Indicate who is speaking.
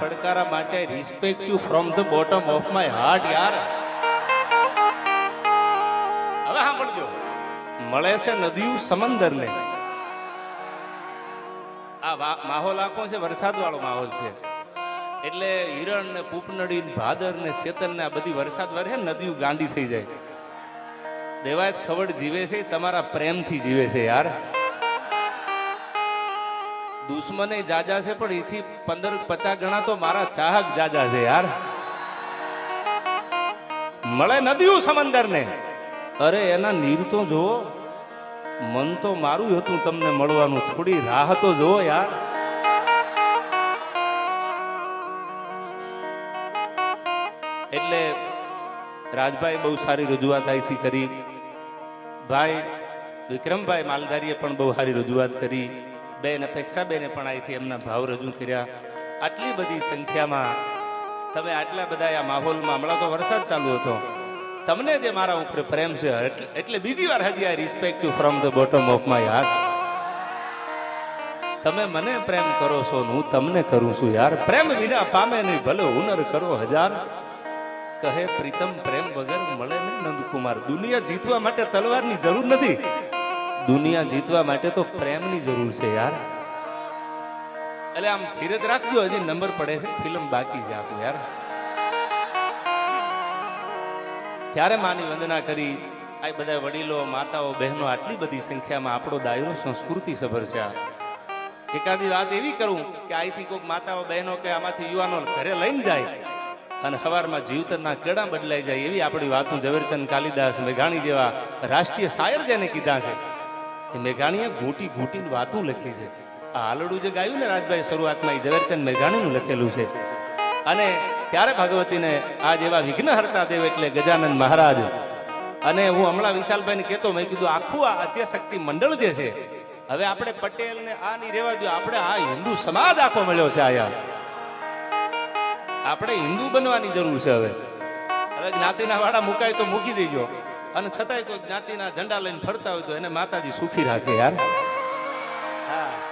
Speaker 1: પડકારા માટે respect you from the bottom of my heart યાર. હવે સાંભળજો. મળે છે નદીયું સમંદરને. આ માહોલ આખો છે વરસાદ વાળો માહોલ છે. એટલે હિરણ ને પૂપનડી ને ભાદર ને શેતન ને આ બધી વરસાદ વરે નદીયું ગાંડી થઈ જાય. દેવાયત ખવડ જીવે છે તમારા પ્રેમથી જીવે છે, યાર. દુશ્મને જાજા છે, પણ એથી પંદર પચાસ ગણા તો મારા ચાહક જાજા છે યાર. મળે નદીયું સમંદર ને અરે એના નીર તો જુઓ, મન તો મારું હતું તમને મળવાનું, થોડી રાહ તો જુઓ યાર. એટલે રાજભાઈ બહુ સારી રજૂઆત અહીંથી કરી. ભાઈ, વિક્રમભાઈ માલધારીએ પણ બહુ સારી રજૂઆત કરી. બેન અપેક્ષાબેને પણ અહીંથી એમના ભાવ રજૂ કર્યા. આટલી બધી સંખ્યામાં તમે આટલા બધા આ માહોલમાં હમણાં તો વરસાદ ચાલુ હતો. તમને જે મારા ઉપર પ્રેમ છે, એટલે- બીજી વાર હજી આ respect you from the bottom of my heart તમે મને પ્રેમ કરો છો હું તમને કરું છું યાર. પ્રેમ વિના પામે નહીં, ભલે હુનર કરો હજાર. કહે, પ્રીતમ, પ્રેમ વગર મળે નહીં નંદકુમાર. દુનિયા જીતવા માટે તલવારની જરૂર નથી. દુનિયા જીતવા માટે તો પ્રેમની જરૂર છે યાર. એટલે આમ ધીરજ રાખજો, હજી નંબર પડે છે, ફિલ્મ બાકી છે આપણું યાર. ત્યારે માની વંદના કરી, આ બધા વડીલો, માતાઓ, બહેનો, આટલી બધી સંખ્યામાં આપણો દાયરો સંસ્કૃતિ સભર છે આ. એકાદી વાત એવી કરું કે અહીંથી કોઈક માતાઓ, બહેનો કે આમાંથી યુવાનો ઘરે લઈને જાય અને સવારમાં જીવતરના કેડા બદલાઈ જાય એવી આપણી વાતનું ઝવેરચંદ કાલિદાસ મેઘાણી જેવા રાષ્ટ્રીય શાયર જેને કીધા છે. મેઘાણીએ ઘૂંટી ઘૂંટીને વાતો લખી છે. આ હાલડું જે ગાયું ને રાજભાઈ શરૂઆતમાં એ ઝવેરચંદ મેઘાણીનું લખેલું છે. અને ત્યારે ભગવતીને આ જેવા વિઘ્નહર્તા દેવ એટલે ગજાનંદ મહારાજ. અને હું હમણાં વિશાલભાઈને કહેતો, મેં કીધું, આખું આ અધ્યશક્તિ મંડળ જે છે, હવે આપણે પટેલ ને આ નહીં રેવા દો આપણે આ હિન્દુ સમાજ આખો મળ્યો છે આયા. આપણે હિન્દુ બનવાની જરૂર છે હવે. હવે જ્ઞાતિના વાળા મુકાય તો મૂકી દેજો. અને છતાંય કોઈ જ્ઞાતિના ઝંડા લઈને ફરતા હોય તો એને માતાજી સુખી રાખે યાર. હા.